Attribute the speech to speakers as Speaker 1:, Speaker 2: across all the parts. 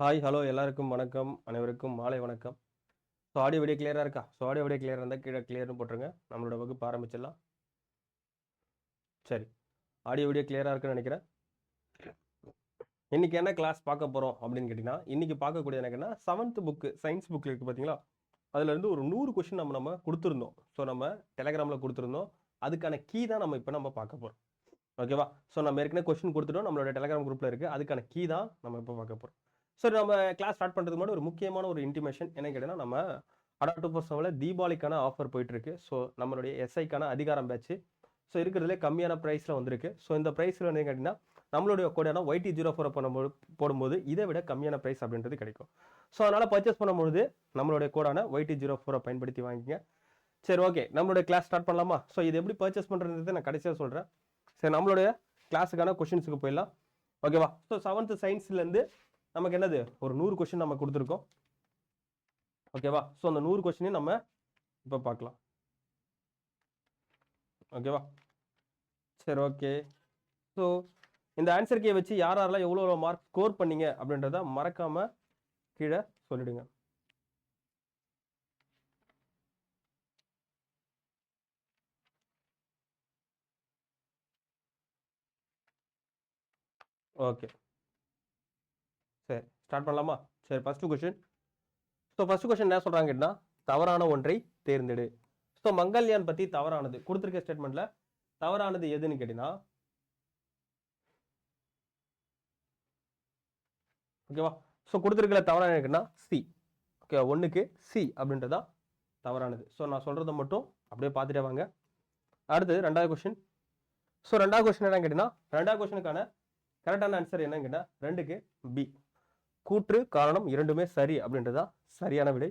Speaker 1: Hi hello எல்லாருக்கும் வணக்கம். அனைவருக்கும் மாலை வணக்கம். ஸோ ஆடியோ வீடியோ கிளியராக இருக்கா? ஸோ ஆடியோ வீடியோ கிளியராக இருந்தால் கீழே கிளியர்னு போட்டுருங்க. நம்மளோட வகுப்பு ஆரம்பிச்சிடலாம். சரி. ஆடியோ வீடியோ கிளியராக இருக்குன்னு நினைக்கிறேன். இன்றைக்கி என்ன கிளாஸ் பார்க்க போகிறோம் அப்படின்னு கேட்டிங்கன்னா இன்றைக்கி பார்க்கக்கூடிய எனக்குன்னா செவன்த் புக்கு சயின்ஸ் புக்கில் இருக்குது பார்த்தீங்களா? அதுலேருந்து ஒரு நூறு கொஷின் நம்ம நம்ம கொடுத்துருந்தோம். ஸோ நம்ம டெலகிராமில் கொடுத்துருந்தோம். அதுக்கான கீ தான் நம்ம இப்போ நம்ம பார்க்க போகிறோம் ஓகேவா ஸோ நம்ம ஏற்கனவே கொஷின் கொடுத்துட்டோம். நம்மளோட டெலகிராம் குரூப்பில் இருக்குது அதுக்கான கீ தான் நம்ம இப்போ பார்க்க போகிறோம் சரி நம்ம கிளாஸ் ஸ்டார்ட் பண்ணுறதுக்கு முன்னாடி ஒரு முக்கியமான ஒரு இன்டிமேஷன் என்ன கேட்டீங்கன்னா நம்ம அடா பர்சனில் தீபாவளிக்கான ஆஃபர் போயிட்டுருக்கு. ஸோ நம்மளுடைய எஸ்ஐக்கான அதிகாரம் பேட்ச் ஸோ இருக்கிறதுலே கம்மியான ப்ரைஸில் வந்திருக்கு. ஸோ இந்த ப்ரைஸில் வந்து கேட்டிங்கன்னா நம்மளுடைய கோடான ஒய்டி ஜீரோ ஃபோரை பண்ணும்போது போடும்போது இதை விட கம்மியான ப்ரைஸ் அப்படின்றது கிடைக்கும். ஸோ அதனால் பர்ச்சேஸ் பண்ணும்பொழுது நம்மளுடைய கோடான ஒய்டி ஜீரோ ஃபோரை பயன்படுத்தி வாங்கிங்க சரி ஓகே நம்மளுடைய கிளாஸ் ஸ்டார்ட் பண்ணலாமா? ஸோ இது எப்படி பர்ச்சேஸ் பண்ணுறது நான் கடைசியாக சொல்கிறேன் சரி நம்மளுடைய கிளாஸுக்கான கொஷின்ஸுக்கு போயிடலாம். ஓகேவா ஸோ செவன்த்து சயின்ஸ்லேருந்து நமக்கு என்னது? ஒரு நூறு கொஷின் நம்ம கொடுத்துருக்கோம். ஓகேவா ஸோ அந்த நூறு கொஷினையும் நம்ம இப்போ பார்க்கலாம். ஓகேவா சரி ஓகே ஸோ இந்த ஆன்சர் கே வச்சு யார் யாரெல்லாம் எவ்வளோ எவ்வளோ மார்க் ஸ்கோர் பண்ணீங்க அப்படின்றத மறக்காமல் கீழே சொல்லிடுங்க. ஓகே ஸ்டார்ட் பண்ணலாமா? சரி first question so first question என்ன சொல்கிறாங்க கேட்டிங்கன்னா தவறான ஒன்றை தேர்ந்தெடு. ஸோ மங்கல்யான் பற்றி தவறானது. கொடுத்துருக்க ஸ்டேட்மெண்ட்டில் தவறானது எதுன்னு கேட்டிங்கன்னா ஓகேவா ஸோ கொடுத்துருக்கல தவறான கேட்டிங்கன்னா சி ஓகே ஒன்றுக்கு சி அப்படின்றதா தவறானது. ஸோ நான் சொல்கிறத மட்டும் அப்படியே பார்த்துட்டே வாங்க. அடுத்தது ரெண்டாவது கொஷின் ஸோ ரெண்டாவது கொஷின் என்னன்னு கேட்டிங்கன்னா ரெண்டாவது கொஷனுக்கான கரெக்டான ஆன்சர் என்னன்னு கேட்டால் ரெண்டுக்கு பி கூற்று காரணம் இரண்டுமே சரி அப்படின்றதா சரியான விடை.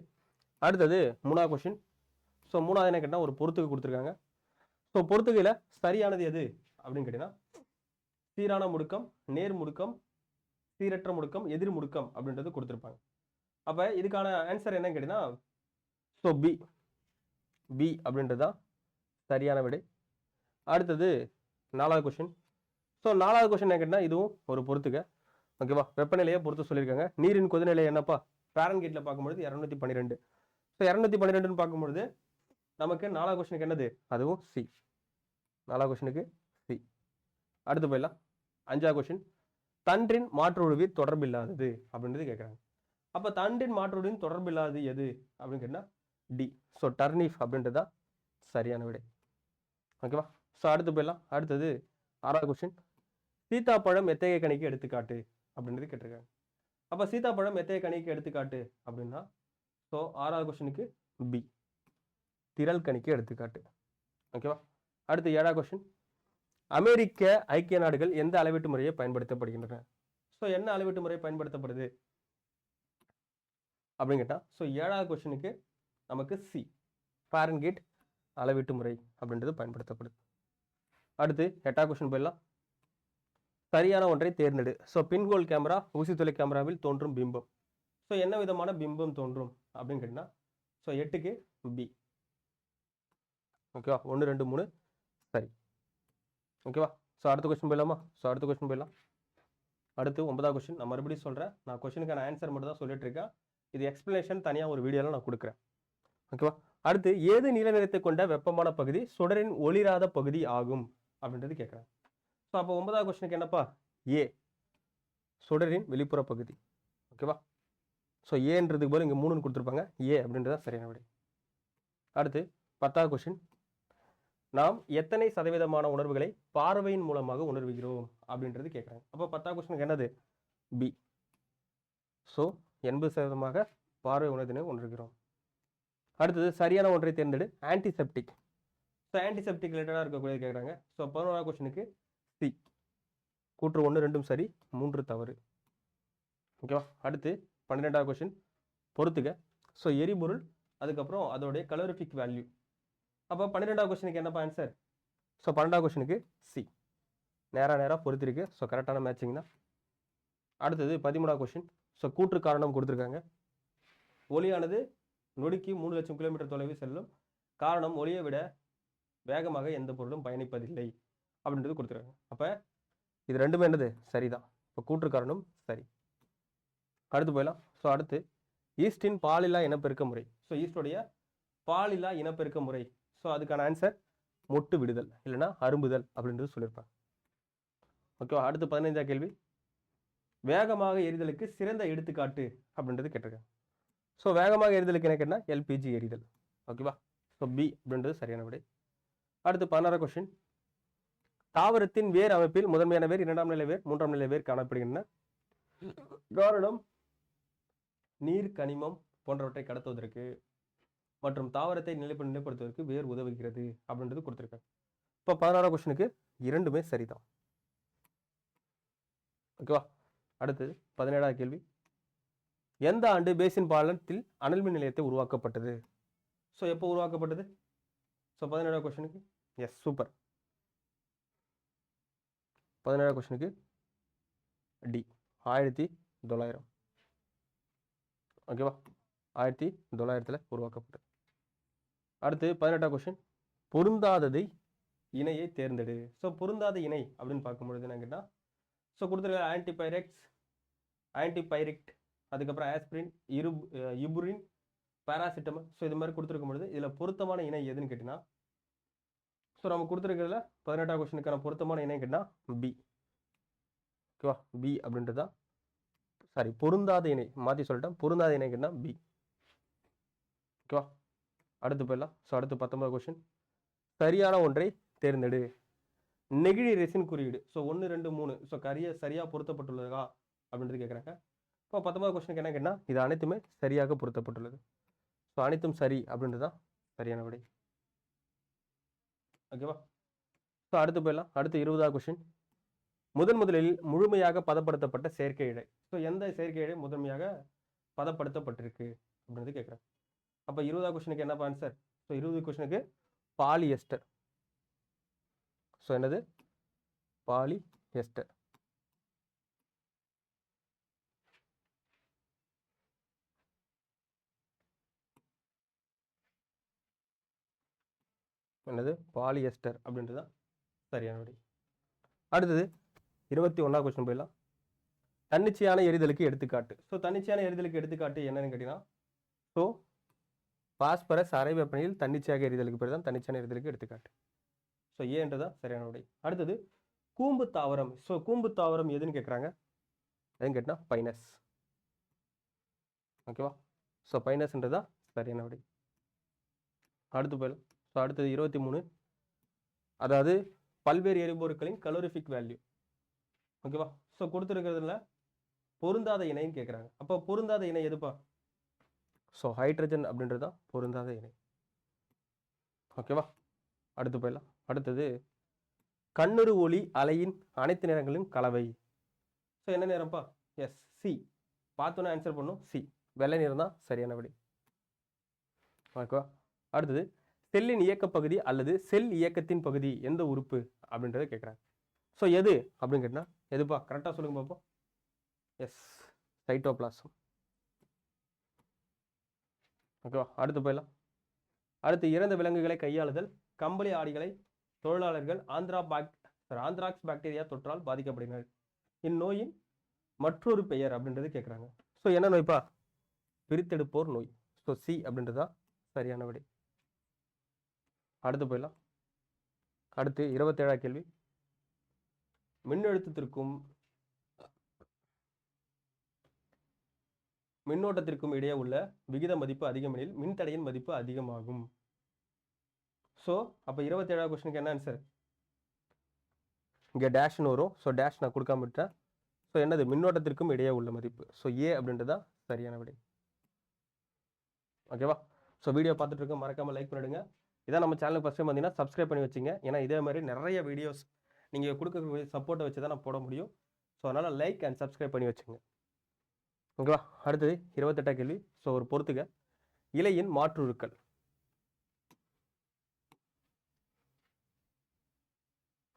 Speaker 1: அடுத்தது மூணாவது கொஷின் ஸோ மூணாவது என்ன கேட்டால் ஒரு பொறுத்துக்கு கொடுத்துருக்காங்க. ஸோ பொறுத்துகையில் சரியானது எது அப்படின்னு கேட்டிங்கன்னா சீரான முடுக்கம் நேர் முடுக்கம் சீரற்ற முடுக்கம் எதிர் முடுக்கம் அப்படின்றது கொடுத்துருப்பாங்க. அப்போ இதுக்கான ஆன்சர் என்னன்னு கேட்டிங்கன்னா ஸோ பி பி அப்படின்றது தான் சரியான விடை. அடுத்தது நாலாவது கொஷின் ஸோ நாலாவது கொஷின் என்ன கேட்டிங்கன்னா இதுவும் ஒரு பொறுத்துக்க ஓகேவா வெப்பநிலையை பொறுத்து சொல்லியிருக்காங்க. நீரின் கொதிநிலை என்னப்பா? பேரன் கேட்டில் பார்க்கும்பொழுது இரநூத்தி பன்னிரெண்டு. ஸோ இரநூத்தி பன்னிரெண்டுன்னு பார்க்கும்பொழுது நமக்கு நாலாவது கொஷனுக்கு என்னது? அதுவும் சி நாலாவது கொஷனுக்கு சி அடுத்து போயிடலாம். அஞ்சாவது கொஷின் தன்றின் மாற்றுருவின் தொடர்பில்லாதது அப்படின்றது கேட்குறாங்க. அப்போ தன்றின் மாற்றுருவின் தொடர்பில்லாதது எது அப்படின்னு கேட்டால் டி ஸோ டர்னிஃப் அப்படின்றது தான் சரியான விடை. ஓகேவா ஸோ அடுத்து போயிடலாம். அடுத்தது ஆறாவது கொஷின் சீத்தாப்பழம் எத்தகைய கணிக்கு எடுத்துக்காட்டு? அப்படின்றது கேட்டிருக்காங்க. அப்போ சீதாப்பழம் எத்தைய கணிக்கு எடுத்துக்காட்டு அப்படின்னா ஸோ ஆறாவது கொஷனுக்கு பி திரள் கணிக்கு எடுத்துக்காட்டு. ஓகேவா அடுத்து ஏழாவது கொஷின் அமெரிக்க ஐக்கிய நாடுகள் எந்த அளவீட்டு முறையை பயன்படுத்தப்படுகின்றன? ஸோ என்ன அளவீட்டு முறை பயன்படுத்தப்படுது? அப்படின்னு கேட்டால் ஸோ ஏழாவது கொஷனுக்கு நமக்கு சி ஃபாரன்கேட் அளவீட்டு முறை அப்படின்றது பயன்படுத்தப்படுது. அடுத்து எட்டாவது கொஷின் போயிடலாம். சரியான ஒன்றை தேர்ந்தெடு. ஸோ பின்கோல் கேமரா ஊசித்துளை கேமராவில் தோன்றும் பிம்பம். ஸோ என்ன விதமான பிம்பம் தோன்றும் அப்படின்னு கேட்டிங்கன்னா ஸோ எட்டுக்கு பி ஓகேவா ஒன்று ரெண்டு மூணு. சரி. ஓகேவா ஸோ அடுத்த கொஸ்டின் போயிடலாமா? ஸோ அடுத்த கொஸ்டின் போயிடலாம். அடுத்து ஒன்பதாவது கொஸ்டின் நான் மறுபடியும் சொல்கிறேன் நான் கொஸ்டினுக்கான ஆன்சர் மட்டும் தான் சொல்லிட்டு இருக்கேன். இது எக்ஸ்பிளனேஷன் தனியாக ஒரு வீடியோவில் நான் கொடுக்குறேன். ஓகேவா அடுத்து ஏது நீல நிறத்தை கொண்ட வெப்பமான பகுதி சுடரின் ஒளிராத பகுதி ஆகும் அப்படின்றது கேட்குறேன். ஸோ அப்போ ஒன்பதாவது கொஸ்டினுக்கு என்னப்பா? ஏ சுடரின் வெளிப்புற பகுதி. ஓகேவா ஸோ ஏன்றதுக்கு போல இங்கே மூணுன்னு கொடுத்துருப்பாங்க. ஏ அப்படின்றத சரியான விடை. அடுத்து பத்தாவது கொஸ்டின் நாம் எத்தனை சதவீதமான உணர்வுகளை பார்வையின் மூலமாக உணர்வுகிறோம்? அப்படின்றது கேட்குறாங்க அப்போ பத்தாவது கொஸ்டினுக்கு என்னது? பி ஸோ எண்பது சதவீதமாக பார்வை உணர்தினை உணர்கிறோம். அடுத்தது சரியான ஒன்றை தேர்ந்தெடு. ஆன்டிசெப்டிக் ஸோ ஆன்டிசெப்டிக் ரிலேட்டடாக இருக்கக்கூடிய கேட்குறாங்க ஸோ பதினோராவது கொஸ்டினுக்கு சி கூற்று ஒன்று ரெண்டும் சரி மூன்று தவறு. ஓகேவா? அடுத்து பன்னிரெண்டாவது கொஷின் பொறுத்துக்க ஸோ எரிபொருள் அதுக்கப்புறம் அதோடைய கலோரிஃபிக் வேல்யூ அப்போ பன்னிரெண்டாவது கொஷனுக்கு என்னப்பா ஆன்சர் ஸோ பன்னெண்டாவது கொஷனுக்கு சி நேராக நேராக பொறுத்திருக்கு. ஸோ கரெக்டான மேட்சிங் தான். அடுத்தது பதிமூணாவது கொஷின் ஸோ கூற்று காரணம் கொடுத்துருக்காங்க. ஒளியானது நொடிக்கு மூணு லட்சம் கிலோமீட்டர் தொலைவில் செல்லும். காரணம் ஒளியை விட வேகமாக எந்த பொருளும் பயணிப்பதில்லை. அப்படின்றது கொடுத்துருக்காங்க. அப்போ இது ரெண்டுமே என்னது? சரிதான். இப்போ கூற்று காரணம் சரி. அடுத்து போயிடலாம். ஸோ அடுத்து ஈஸ்டின் பாலில்லா இனப்பெருக்க முறை ஸோ ஈஸ்டோடைய பாலில்லா இனப்பெருக்க முறை ஸோ அதுக்கான ஆன்சர் மொட்டு விடுதல் இல்லைன்னா அரும்புதல் அப்படின்றது சொல்லியிருப்பாங்க. ஓகேவா அடுத்து பதினைஞ்சா கேள்வி. வேகமாக எரிதலுக்கு சிறந்த எடுத்துக்காட்டு அப்படின்றது கேட்டிருக்காங்க. ஸோ வேகமாக எரிதலுக்கு என்ன கேட்டால் எல்பிஜி எரிதல். ஓகேவா ஸோ பி அப்படின்றது சரியான விடை. அடுத்து பதினாறு கொஷின் தாவரத்தின் வேர் அமைப்பில் முதன்மையான வேர் இரண்டாம் நிலை வேர் மூன்றாம் நிலை வேர் காணப்படுகின்றன. காரணம் நீர் கனிமம் போன்றவற்றை கடத்துவதற்கு மற்றும் தாவரத்தை நிலைப்பு நிலைப்படுத்துவதற்கு வேர் உதவுகிறது அப்படின்றது கொடுத்துருக்காங்க. இப்போ பதினாறாம் கொஸ்டினுக்கு இரண்டுமே சரிதான். ஓகேவா? அடுத்தது பதினேழாவது கேள்வி. எந்த ஆண்டு பேசின் பாலத்தில் அனல் மின் நிலையத்தை உருவாக்கப்பட்டது? ஸோ எப்போ உருவாக்கப்பட்டது? ஸோ பதினேழாவது கொஸ்டினுக்கு எஸ் சூப்பர் பதினேழாவது கொஸ்டினுக்கு டி. ஆயிரத்தி தொள்ளாயிரம். ஓகேவா ஆயிரத்தி தொள்ளாயிரத்தில் உருவாக்கப்பட்டது. அடுத்து பதினெட்டாம் கொஸ்டின் பொருந்தாததை இணையை தேர்ந்தெடு. ஸோ பொருந்தாத இணை அப்படின்னு பார்க்கும்பொழுது என்ன கேட்டால் ஸோ கொடுத்துருக்க ஆன்டிபைரெக்ஸ் ஆன்டிபைரிக்ட் அதுக்கப்புறம் ஆஸ்பிரின் இரு இபுரின் பேராசிட்டமல் ஸோ இது மாதிரி கொடுத்துருக்கும் பொழுது இதில் பொருத்தமான இணை எதுன்னு கேட்டிங்கன்னா ஸோ நம்ம கொடுத்துருக்கிறதுல பதினெட்டாம் கொஸ்டினுக்கான பொருத்தமான இணை கேட்டால் பி ஓகேவா பி அப்படின்றது தான். சாரி பொருந்தாத இணை மாற்றி சொல்லிட்டேன். பொருந்தாத இணை கேட்டால் பி ஓகேவா அடுத்து போயிடலாம். ஸோ அடுத்து பத்தொன்பது கொஸ்டின் சரியான ஒன்றை தேர்ந்தெடு. நெகிழி ரெசின் குறியீடு. ஸோ ஒன்று ரெண்டு மூணு. ஸோ கரிய சரியாக பொருத்தப்பட்டுள்ளதா அப்படின்றது கேட்குறாங்க இப்போ பத்தொன்பது கொஸ்டினுக்கு என்ன கேட்டால் இது அனைத்துமே சரியாக பொருத்தப்பட்டுள்ளது. ஸோ அனைத்தும் சரி அப்படின்றது தான் சரியான விடை. ஓகேவா ஸோ அடுத்து போயிடலாம். அடுத்து இருபதாவது கொஷின் முதன் முதலில் முழுமையாக பதப்படுத்தப்பட்ட செயற்கை இழை ஸோ எந்த செயற்கை இழை முதன்மையாக பதப்படுத்தப்பட்டிருக்கு அப்படின்றது கேட்குறேன் அப்போ இருபதாவது கொஷனுக்கு என்ன ஆன்சர் ஸோ இருபது கொஷனுக்கு பாலிஎஸ்டர் ஸோ என்னது? பாலி என்னது? பாலிஎஸ்டர் அப்படின்றது தான் சரியான விடை அடுத்தது இருபத்தி ஒன்றாம் கொஸ்டின் போயிடலாம். தன்னிச்சையான எரிதலுக்கு எடுத்துக்காட்டு. ஸோ தன்னிச்சையான எரிதலுக்கு எடுத்துக்காட்டு என்னன்னு கேட்டிங்கன்னா ஸோ பாஸ்பரஸ் அரை வெப்பநிலையில் தன்னிச்சையாக எரிதலுக்கு பேர் தான் தன்னிச்சையான எரிதலுக்கு எடுத்துக்காட்டு. ஸோ ஏன்றதான் சரியான உடை அடுத்தது கூம்பு தாவரம். ஸோ கூம்பு தாவரம் எதுன்னு கேட்குறாங்க எதுன்னு கேட்டால் பைனஸ். ஓகேவா ஸோ பைனஸ்ன்றது தான் சரியான விடை அடுத்து போயிடலாம். ஸோ அடுத்தது இருபத்தி மூணு. அதாவது பல்வேறு எரிபொருட்களின் கலோரிஃபிக் வேல்யூ ஓகேவா ஸோ கொடுத்துருக்கிறதுல பொருந்தாத இணைன்னு கேட்குறாங்க அப்போ பொருந்தாத இணை எதுப்பா? ஸோ ஹைட்ரஜன் அப்படின்றது தான் பொருந்தாத இணை. ஓகேவா அடுத்து போயிடலாம். அடுத்தது கண்ணுறு ஒளி அலையின் அனைத்து நிறங்களின் கலவை. ஸோ என்ன நிறம்ப்பா எஸ் சி பார்த்தோன்னே ஆன்சர் பண்ணும் சி வெள்ளை நிறம் தான் சரியான விடை ஓகேவா அடுத்தது செல்லின் இயக்க பகுதி அல்லது செல் இயக்கத்தின் பகுதி எந்த உறுப்பு அப்படின்றத கேட்குறாங்க ஸோ எது அப்படின்னு கேட்டால் எதுப்பா? கரெக்டாக சொல்லுங்க பார்ப்போம் எஸ் சைட்டோபிளாசம் ஓகேவா அடுத்து போயிடலாம். அடுத்து இறந்த விலங்குகளை கையாளுதல் கம்பளி ஆடிகளை தொழிலாளர்கள் ஆந்திரா பாக் ஆந்திராக்ஸ் பாக்டீரியா தொற்றால் பாதிக்கப்படுகிறார் இந்நோயின் மற்றொரு பெயர் அப்படின்றது கேட்குறாங்க. ஸோ என்ன நோய்ப்பா? பிரித்தெடுப்போர் நோய். ஸோ சி அப்படின்றது தான் சரியான விடை. அடுத்து போயிடலாம். அடுத்து இருபத்தேழாம் கேள்வி. மின்னழுத்தத்திற்கும் மின்னோட்டத்திற்கும் இடையே உள்ள விகித மதிப்பு அதிகமெனில் மின்தடையின் மதிப்பு அதிகமாகும். ஸோ அப்போ இருபத்தேழாவது கொஸ்டினுக்கு என்ன ஆன்சர் இங்கே டேஷ்னு வரும். ஸோ டேஷ் நான் கொடுக்காம விட்டேன் ஸோ என்னது? மின்னோட்டத்திற்கும் இடையே உள்ள மதிப்பு. ஸோ ஏ அப்படின்றது தான் சரியான விடை? ஓகேவா ஸோ வீடியோ பார்த்துட்டு இருக்க மறக்காமல் லைக் பண்ணிடுங்க. இதான் நம்ம சேனலுக்கு ஃபஸ்ட் டைம் வந்தீங்கன்னா சப்ஸ்கிரைப் பண்ணி வச்சுங்க. ஏன்னா இதே மாதிரி நிறைய வீடியோஸ் நீங்கள் கொடுக்கக்கூடிய சப்போர்ட்டை வச்சு தான் நான் போட முடியும். ஸோ அதனால் லைக் அண்ட் சப்ஸ்கிரைப் பண்ணி வச்சுங்க. ஓகேவா? அடுத்தது இருபத்தெட்டாம் கேள்வி. ஸோ ஒரு பொறுத்துக்க. இலையின் மாற்றுருக்கள்.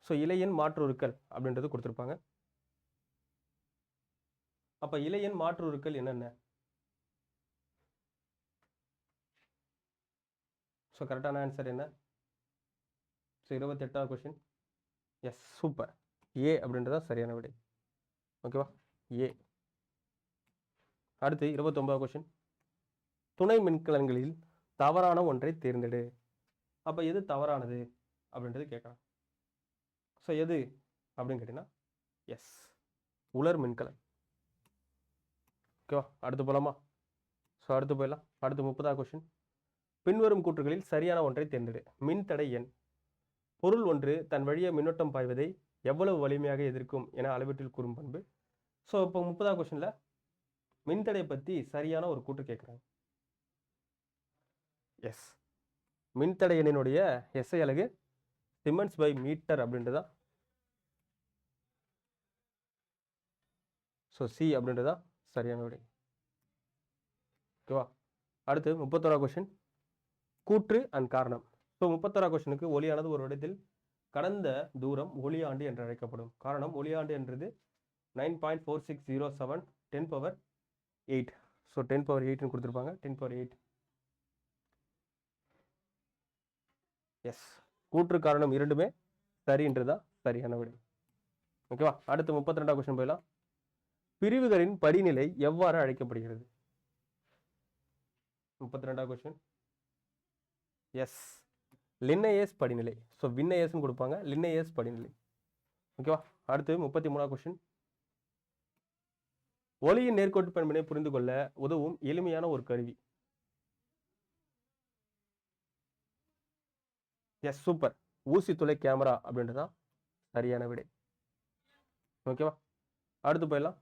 Speaker 1: ஸோ இலையின் மாற்றுருக்கள் அப்படின்றது கொடுத்துருப்பாங்க. அப்போ இலையின் மாற்றுருக்கள் என்னென்ன? ஸோ கரெக்டான ஆன்சர் என்ன? ஸோ இருபத்தெட்டாவது கொஷின் எஸ் சூப்பர் ஏ அப்படின்றதான் சரியான விடை. ஓகேவா ஏ அடுத்து இருபத்தொன்பதாவது கொஷின் துணை மின்கலன்களில் தவறான ஒன்றை தேர்ந்தெடு. அப்போ எது தவறானது அப்படின்றது கேட்கலாம். ஸோ எது அப்படின்னு கேட்டிங்கன்னா எஸ் உலர் மின்கலன். ஓகேவா அடுத்து போகலாமா ஸோ அடுத்து போயிடலாம். அடுத்து முப்பதாவது கொஷின் பின்வரும் கூற்றுகளில் சரியான ஒன்றை தேர்ந்தெடு. மின்தடை எண். பொருள் ஒன்று தன் வழியே மின்னோட்டம் பாய்வதை எவ்வளவு வலிமையாக எதிர்க்கும் என அளவீட்டில் கூறும் பண்பு. ஸோ இப்போ முப்பதாம் கொஷனில் மின்தடையை பற்றி சரியான ஒரு கூற்று கேட்குறாங்க. எஸ் மின்தடை எண்ணினுடைய எஸ்ஐ அழகு. சிமெண்ட்ஸ் பை மீட்டர் அப்படின்றதா? ஸோ சி அப்படின்றதா? சரியான விடை. ஓகேவா அடுத்து முப்பத்தோரா கொஷின் கூற்று அண்ட் காரணம். ஸோ முப்பத்தோரா கொஷனுக்கு ஒளியானது ஒரு இடத்தில் கடந்த தூரம் ஒளியாண்டு என்று அழைக்கப்படும். காரணம் ஒளியாண்டு என்றது nine point four six zero seven ten power eight so ten power எயிட்னு கொடுத்துருப்பாங்க. டென் பவர் எயிட் எஸ் கூற்று காரணம் இரண்டுமே சரின்றதா? சரியான விடை. ஓகேவா அடுத்து முப்பத்தி ரெண்டாம் கொஸ்டின் போயிடலாம். பிரிவுகளின் படிநிலை எவ்வாறு அழைக்கப்படுகிறது? முப்பத்தி ரெண்டாம் கொஸ்டின் எஸ் லின்னையஸ் படிநிலை. ஸோ வின்னையஸ்னு கொடுப்பாங்க. லின்னையஸ் படிநிலை. ஓகேவா அடுத்து முப்பத்தி மூணாம் கொஸ்டின் ஒளியின் நேர்கோட்டு பண்பினை புரிந்து கொள்ள உதவும் எளிமையான ஒரு கருவி. எஸ் சூப்பர் ஊசி துளை கேமரா அப்படின்றதான் சரியான விடை. ஓகேவா அடுத்து போயிடலாம்.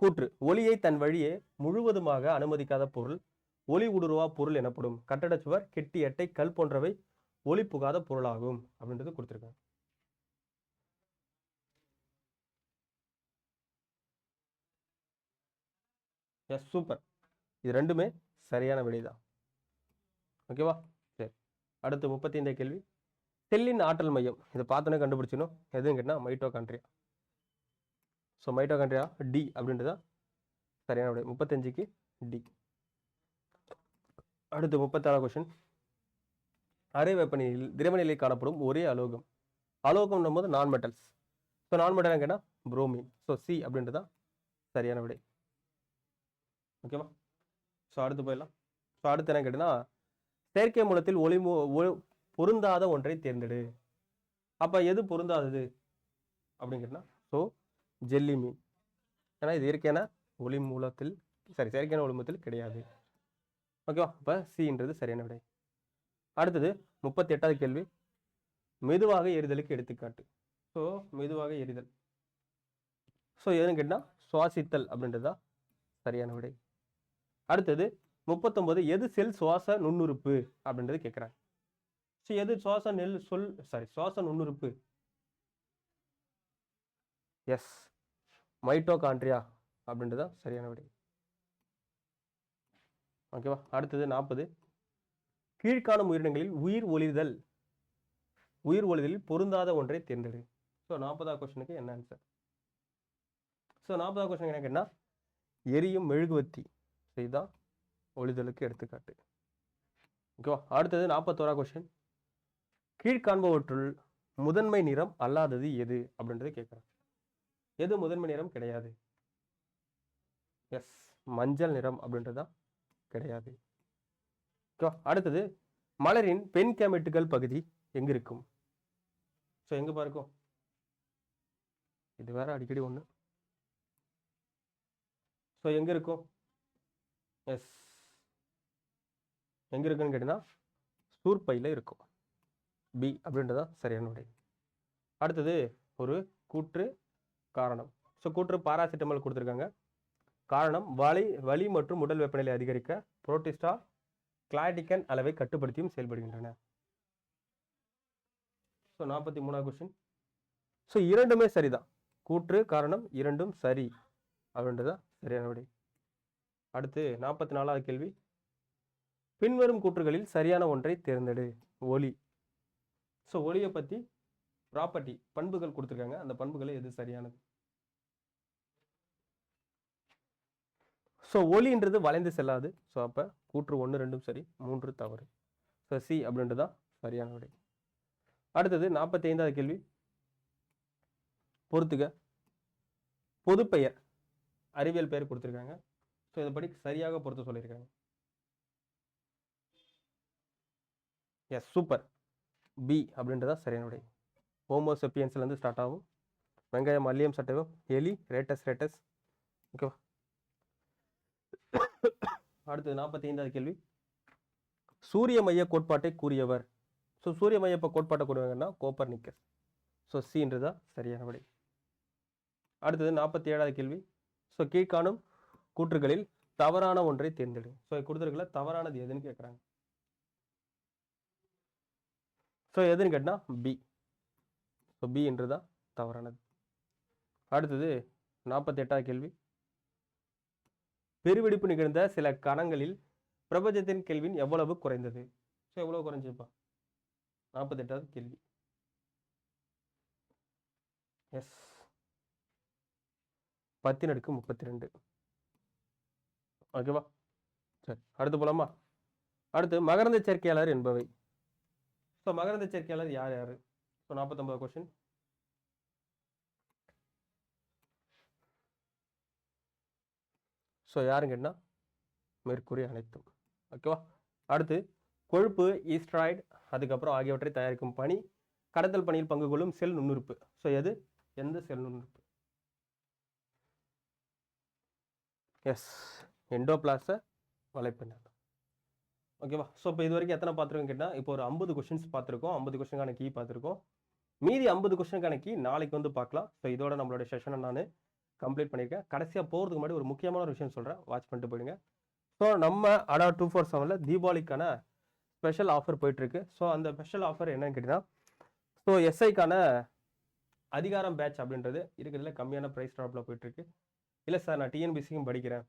Speaker 1: கூற்று. ஒளியை தன் வழியே முழுவதுமாக அனுமதிக்காத பொருள் ஒளி ஊடுருவா பொருள் எனப்படும் கட்டடச் சுவர் கெட்டி எட்டை கல் போன்றவை ஒளி புகாத பொருளாகும் அப்படின்றது கொடுத்துருக்காங்க. எஸ் சூப்பர் இது ரெண்டுமே சரியான விடைதான் ஓகேவா சரி. அடுத்து முப்பத்தி ஐந்தாம் கேள்வி. செல்லின் ஆற்றல் மையம். இதை பார்த்தோன்னே கண்டுபிடிச்சிடணும். எதுன்னு கேட்டால் மைட்டோகாண்ட்ரியா ஸோ மைட்டோகாண்ட்ரியா டி அப்படின்றதா சரியான விடை. முப்பத்தஞ்சுக்கு டி அடுத்து முப்பத்தாறாம் கொஷின் அரை வெப்பநிலையில் திரவநிலையில் காணப்படும் ஒரே அலோகம். அலோகம்னும் போது நான் மெட்டல்ஸ் ஸோ நான் மெட்டல் கேட்டால் புரோமின் ஸோ சி அப்படின்றது தான் சரியான விடை. ஓகேவா ஸோ அடுத்து போயிடலாம். ஸோ அடுத்து என்ன கேட்டீங்கன்னா செயற்கை மூலத்தில் ஒளி ஒ- பொருந்தாத ஒன்றை தேர்ந்தெடு. அப்போ எது பொருந்தாதது? அப்படின்னு கேட்டினா ஸோ ஜெல்லி மீன். ஏன்னா இது இயற்கையான ஒளி மூலத்தில் சாரி செயற்கையான ஒளி மூலத்தில் கிடையாது. ஓகேவா அப்போ சின்றது சரியான விடை. அடுத்தது முப்பத்தி எட்டாவது கேள்வி. மெதுவாக எரிதலுக்கு எடுத்துக்காட்டு. ஸோ மெதுவாக எரிதல். ஸோ எதுன்னு கேட்டால் சுவாசித்தல் அப்படின்றதா சரியான விடை. அடுத்தது முப்பத்தொம்போது எது செல் சுவாச நுண்ணுறுப்பு அப்படின்றது கேட்குறாங்க ஸோ எது சுவாச நெல் சொல் சாரி சுவாச நுண்ணுறுப்பு? எஸ் மைட்டோகாண்ட்ரியா அப்படின்றதா சரியான விடை. ஓகேவா? அடுத்தது நாற்பது. கீழ்காணும் உயிரினங்களில் உயிர் ஒளிதல் உயிர் ஒளிதலில் பொருந்தாத ஒன்றை தேர்ந்தெடு. ஸோ நாற்பதாவது கொஸ்டினுக்கு என்ன ஆன்சர் ஸோ நாற்பதாவது கொஸ்டின் என்ன? கேட்டால் எரியும் மெழுகுவத்தி ஸோ இதுதான் ஒளிதலுக்கு எடுத்துக்காட்டு. ஓகேவா? அடுத்தது நாற்பத்தோரா கொஸ்டின் கீழ்காண்பவற்றுள் முதன்மை நிறம் அல்லாதது எது? அப்படின்றது கேட்குறேன். எது முதன்மை நிறம் கிடையாது? எஸ் மஞ்சள் நிறம் அப்படின்றது? தான் கிடையாது. அடுத்தது மலரின் பெண் கேமெட்டுகள் பகுதி எங்க இருக்கும் ஸோ எங்க பாருக்கும் இது வேற அடிக்கடி ஒன்று ஸோ எங்க இருக்கும் எஸ் எங்க இருக்குன்னு கேட்டீங்கன்னா சூர்பையில் இருக்கும் பி அப்படின்றதா சரியான விடை அடுத்தது ஒரு கூற்று காரணம். ஸோ கூற்று பாராசிட்டமால் கொடுத்துருக்காங்க. காரணம் வலி வலி மற்றும் உடல் வெப்பநிலை அதிகரிக்க புரோட்டிஸ்டா கிளாடிக்கன் அளவை கட்டுப்படுத்தியும் செயல்படுகின்றன. ஸோ நாற்பத்தி மூணாவது கொஸ்டின் ஸோ இரண்டுமே சரிதான். கூற்று காரணம் இரண்டும் சரி அப்படின்றதா சரியான விடை. அடுத்து நாற்பத்தி நாலாவது கேள்வி. பின்வரும் கூற்றுகளில் சரியான ஒன்றை தேர்ந்தெடு. ஒலி ஸோ ஒலியை பற்றி ப்ராப்பர்ட்டி பண்புகள் கொடுத்துருக்காங்க. அந்த பண்புகளை எது சரியானது? ஸோ ஒலின்றது வளைந்து செல்லாது. ஸோ அப்போ கூற்று ஒன்று ரெண்டும் சரி மூன்று தவறு. ஸோ சி அப்படின்றது தான் சரியான விடை. அடுத்தது நாற்பத்தி ஐந்தாவது கேள்வி. பொறுத்துக. பொதுப்பெயர். அறிவியல் பெயர் கொடுத்துருக்காங்க. ஸோ இதுபடி சரியாக பொறுத்து சொல்லியிருக்காங்க. எஸ் சூப்பர் பி அப்படின்றதா சரியான விடை. ஹோமோசெப்பியன்ஸ்லேருந்து ஸ்டார்ட் ஆகும். வெங்காயம் மல்லியம் சட்டவம் எலி ரேட்டஸ் ரேட்டஸ் ஓகேவா அடுத்தது நாற்பத்தி ஐந்தாவது கேள்வி. சூரிய மைய கோட்பாட்டை கூறியவர். ஸோ சூரிய மைய இப்போ கோட்பாட்டை கூறுவாங்கன்னா கோப்பர் நிக்கஸ் ஸோ சின்றதா சரியான விடை அடுத்தது நாற்பத்தி ஏழாவது கேள்வி. ஸோ கீழ்காணும் கூற்றுகளில் தவறான ஒன்றை தேர்ந்தெடு. ஸோ கொடுத்துருக்கல தவறானது எதுன்னு கேட்குறாங்க ஸோ எதுன்னு கேட்டினா பி ஸோ பி என்றுதான் தவறானது. அடுத்தது நாற்பத்தி எட்டாவது கேள்வி. பெருவெடிப்பு நிகழ்ந்த சில கணங்களில் பிரபஞ்சத்தின் கேள்வின் எவ்வளவு குறைந்தது? ஸோ எவ்வளவு குறைஞ்சிருப்பா நாற்பத்தெட்டாவது கேள்வி. எஸ் பத்தின் அடுக்கு முப்பத்தி ரெண்டு ஓகேவா? சரி அடுத்து போலாமா? அடுத்து மகரந்த சேர்க்கையாளர் என்பவை. ஸோ மகரந்த சேர்க்கையாளர் யார் யார்? ஸோ நாற்பத்தொம்பது கொஸ்டின் ஸோ யாருன்னு கேட்டால் மேற்கூறிய அனைத்தும். ஓகேவா அடுத்து கொழுப்பு ஈஸ்ட்ராய்டு அதுக்கப்புறம் ஆகியவற்றை தயாரிக்கும் பணி கடத்தல் பணியில் பங்கு கொள்ளும் செல் நுண்ணுறுப்பு. ஸோ எது? எந்த செல் நுண்ணுறுப்பு? எஸ் எண்டோபிளாஸை வலைப்பின்னல். ஓகேவா ஸோ இப்போ இது வரைக்கும் எத்தனை பார்த்துருக்கோம் கேட்டால் இப்போ ஒரு ஐம்பது கொஷின்ஸ் பார்த்துருக்கோம். ஐம்பது கொஷனுக்கான கீ பார்த்துருக்கோம். மீதி ஐம்பது கொஷனுக்கான கீ நாளைக்கு வந்து பார்க்கலாம். ஸோ இதோட நம்மளோட செஷனை நான் கம்ப்ளீட் பண்ணியிருக்கேன். கடைசியாக போகிறதுக்கு முன்னாடி ஒரு முக்கியமான ஒரு விஷயம் சொல்கிறேன் வாட்ச் பண்ணிட்டு போயிடுங்க. ஸோ நம்ம அடா டூ ஃபோர் செவனில் தீபாவளிக்கான ஸ்பெஷல் ஆஃபர் போயிட்டுருக்கு. ஸோ அந்த ஸ்பெஷல் ஆஃபர் என்னன்னு கேட்டிங்கன்னா ஸோ எஸ்ஐக்கான அதிகாரம் பேட்ச் அப்படின்றது இருக்கிறதுல கம்மியான ப்ரைஸ் ட்ராப்பில் போயிட்டுருக்கு. இல்லை சார் நான் டிஎன்பிசிக்கும் படிக்கிறேன்.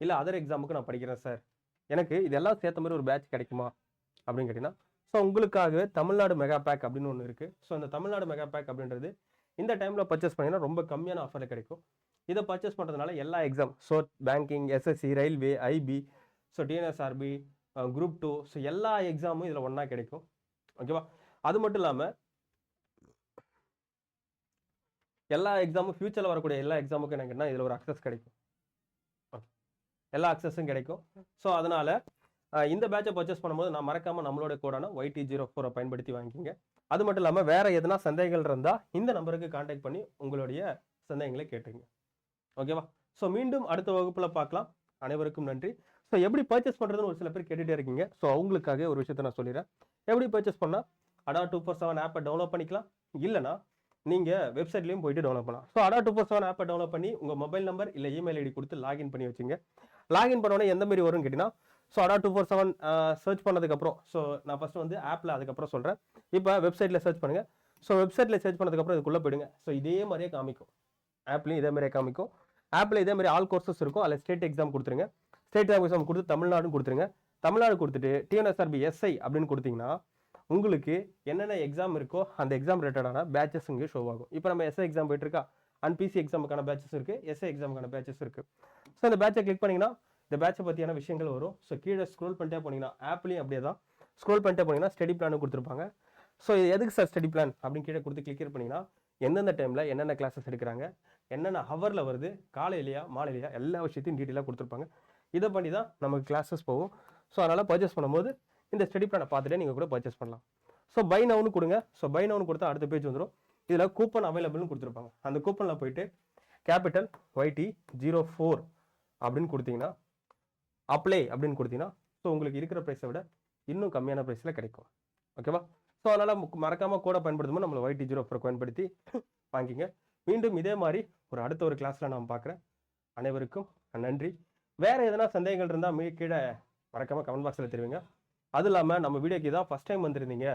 Speaker 1: இல்லை அதர் எக்ஸாமுக்கு நான் படிக்கிறேன் சார் எனக்கு இதெல்லாம் சேர்த்த மாதிரி ஒரு பேட்ச் கிடைக்குமா? அப்படின்னு கேட்டிங்கன்னா ஸோ உங்களுக்காகவே தமிழ்நாடு மெகா பேக் அப்படின்னு ஒன்று இருக்குது ஸோ அந்த தமிழ்நாடு மெகா பேக் அப்படின்றது இந்த டைமில் பர்ச்சேஸ் பண்ணிங்கன்னா ரொம்ப கம்மியான ஆஃபரில் கிடைக்கும். இதை பர்ச்சேஸ் பண்ணுறதுனால எல்லா exam so banking SSC railway IP so TNSRB group two so எல்லா எக்ஸாமும் இதில் ஒன்றா கிடைக்கும். ஓகேவா அது மட்டும் இல்லாமல் எல்லா எக்ஸாமும் ஃபியூச்சரில் வரக்கூடிய எல்லா எக்ஸாமுக்கும் என்ன கேட்டால் இதில் ஒரு அக்சஸ் கிடைக்கும். எல்லா அக்சஸும் கிடைக்கும். ஸோ அதனால் uh, இந்த பேட்சை பர்ச்சேஸ் பண்ணும்போது நான் மறக்காமல் நம்மளோட கோடான ஒய்டி ஜீரோ ஃபோரை பயன்படுத்தி வாங்கிக்கிங்க. அது மட்டும் இல்லாமல் வேறு எதனா சந்தேகங்கள் இருந்தால் இந்த நம்பருக்கு காண்டாக்ட் பண்ணி உங்களுடைய சந்தேகங்களை கேட்டுங்க. ஓகேவா? ஸோ மீண்டும் அடுத்த வகுப்பில் பார்க்கலாம். அனைவருக்கும் நன்றி. ஸோ எப்படி பர்ச்சேஸ் பண்ணுறதுன்னு ஒரு சில பேர் கேட்டுகிட்டே இருக்கீங்க. ஸோ அவங்களுக்காக ஒரு விஷயத்தை நான் சொல்லிடுறேன். எப்படி பர்ச்சேஸ் பண்ணால் அடா டூ ஃபோர் செவன் ஆப்பை டவுன்லோட் பண்ணிக்கலாம். இல்லைனா நீங்கள் வெப்சைட்லேயும் போயிட்டு டவுன்லோட் பண்ணலாம். So Adda two four seven ஆப்பை டவுன்லோட் பண்ணி உங்கள் மொபைல் நம்பர் இல்லை இமெயில் ஐடி கொடுத்து லாகின் பண்ணி வச்சுங்க. லாகின் பண்ணோன்னே எந்த மாதிரி வரும்னு கேட்டிங்கன்னா so Adda two four seven search பண்ணதுக்கப்புறம் ஸோ நான் ஃபஸ்ட்டு வந்து ஆப்பில் அதுக்கப்புறம் சொல்கிறேன் இப்போ வெப்சைட்டில் சர்ச் பண்ணுங்கள் ஸோ வெப்சைட்டில் சர்ச் பண்ணதுக்கப்புறம் இதுக்குள்ளே போயிடுங்க. ஸோ இதே மாதிரியே காமிக்கும். ஆப்லையும் இதே மாதிரியே காமிக்கும். ஆப்பில் இதே மாதிரி ஆல் கோர்சஸ் இருக்கும். அதில் ஸ்டேட் எக்ஸாம் கொடுத்துருங்க. ஸ்டேட் எக்ஸாம் கொடுத்து தமிழ்நாடும் கொடுத்துருங்க. தமிழ்நாடு கொடுத்துட்டு டிஎன்எஸ்ஆர்பி எஸ்ஐ அப்படின்னு கொடுத்தீங்கன்னா உங்களுக்கு என்னென்ன எக்ஸாம் இருக்கோ அந்த எக்ஸாம் ரிலேட்டடான பேச்சஸ் இங்கே ஷோ ஆகும். இப்போ நம்ம எஸ்ஐ எக்ஸாம் போயிட்டு இருக்கா அண்ட் பிசி எக்ஸாமுக்கான பேச்சஸ் இருக்குது எஸ்ஐ எக்ஸாமுக்கான பேச்சஸ் இருக்குது ஸோ அந்த பேட்சை கிளிக் பண்ணிங்கன்னா இந்த பேட்சை பற்றியான விஷயங்கள் வரும். ஸோ கீழே ஸ்க்ரோல் பண்ணிட்டே போனீங்கன்னா ஆப்லேயும் அப்படியே தான். ஸ்க்ரோல் பண்ணிட்டே போனீங்கன்னா ஸ்டடி பிளான் கொடுத்துருப்பாங்க. ஸோ எதுக்கு சார் ஸ்டடி பிளான் அப்படின்னு கீழே கொடுத்து கிளிக் பண்ணிங்கன்னா எந்தெந்த டைமில் என்னென்ன கிளாஸஸ் எடுக்கிறாங்க என்னென்ன ஹவரில் வருது காலையிலையா மாலையிலையா எல்லா விஷயத்தையும் டீட்டெயிலாக கொடுத்துருப்பாங்க. இதை பண்ணி தான் நமக்கு கிளாஸஸ் போகும். ஸோ அதனால் பர்ச்சேஸ் பண்ணும்போது இந்த ஸ்டடி பிளானை பார்த்துட்டே நீங்கள் கூட பர்ச்சேஸ் பண்ணலாம். ஸோ பை நவுன்னு கொடுங்க. ஸோ பை நவுன் கொடுத்தா அடுத்த பேஜ் வந்துடும் இதில் கூப்பன் அவைலபிள்னு கொடுத்துருப்பாங்க. அந்த கூப்பனில் போயிட்டு கேபிட்டல் ஒய்டி ஜீரோ ஃபோர் அப்படின்னு கொடுத்தீங்கன்னா அப்ளை அப்படின்னு கொடுத்தீங்கன்னா ஸோ உங்களுக்கு இருக்கிற ப்ரைஸை விட இன்னும் கம்மியான ப்ரைஸில் கிடைக்கும். ஓகேவா ஸோ அதனால் மறக்காமல் கூட பயன்படுத்தும்போது நம்மளை ஒய்டி ஜீரோ ஃபோர் பயன்படுத்தி வாங்கிங்க. மீண்டும் இதே மாதிரி ஒரு அடுத்த ஒரு கிளாஸில் நான் பார்க்குறேன். அனைவருக்கும் நன்றி. வேறு எதனா சந்தேகங்கள் இருந்தால் மிக கீழே மறக்காமல் கமெண்ட் பாக்ஸில் தெரிவிங்க. அது இல்லாமல் நம்ம வீடியோக்கு தான் ஃபஸ்ட் டைம் வந்திருந்தீங்க.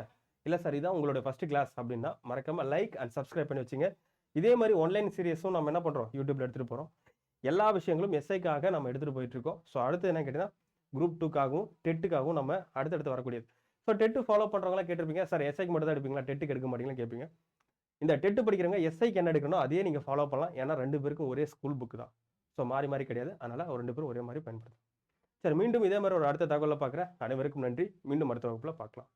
Speaker 1: இல்லை சார் இதான் உங்களோட ஃபஸ்ட்டு கிளாஸ் அப்படின்னா மறக்காமல் லைக் அண்ட் சப்ஸ்கிரைப் பண்ணி வச்சுங்க. இதே மாதிரி ஆன்லைன் சீரியஸும் நம்ம என்ன பண்ணுறோம் யூடியூப்பில் எடுத்துகிட்டு போகிறோம் எல்லா விஷயங்களும் எஸ்ஐக்காக நம்ம எடுத்துகிட்டு போயிட்டுருக்கோம் ஸோ அடுத்து என்ன கேட்டிங்கன்னா குரூப் டூக்காகவும் டெட்டுக்காகவும் நம்ம அடுத்தடுத்து வரக்கூடியது. ஸோ டெட்டு ஃபாலோ பண்ணுறவங்களாம் கேட்டிருப்பீங்க. சார் எஸ்ஐக்கு மட்டும் தான் எடுப்பீங்களா? டெட்டுக்கு எடுக்க மாட்டீங்களா கேட்பீங்க. இந்த டெட்டு படிக்கிறவங்க எஸ்ஐக்கு என்ன எடுக்கணும் அதையே நீங்கள் ஃபாலோ பண்ணலாம். ஏன்னா ரெண்டு பேருக்கும் ஒரே ஸ்கூல் புக்கு தான். ஸோ மாறி மாறி கிடையாது. அதனால் ஒரு ரெண்டு பேரும் ஒரே மாதிரி பயன்படுத்தும் சரி மீண்டும் இதே மாதிரி ஒரு அடுத்த தகவலை பார்க்குறேன். அனைவருக்கும் நன்றி. மீண்டும் அடுத்த வகுப்பில் பார்க்கலாம்.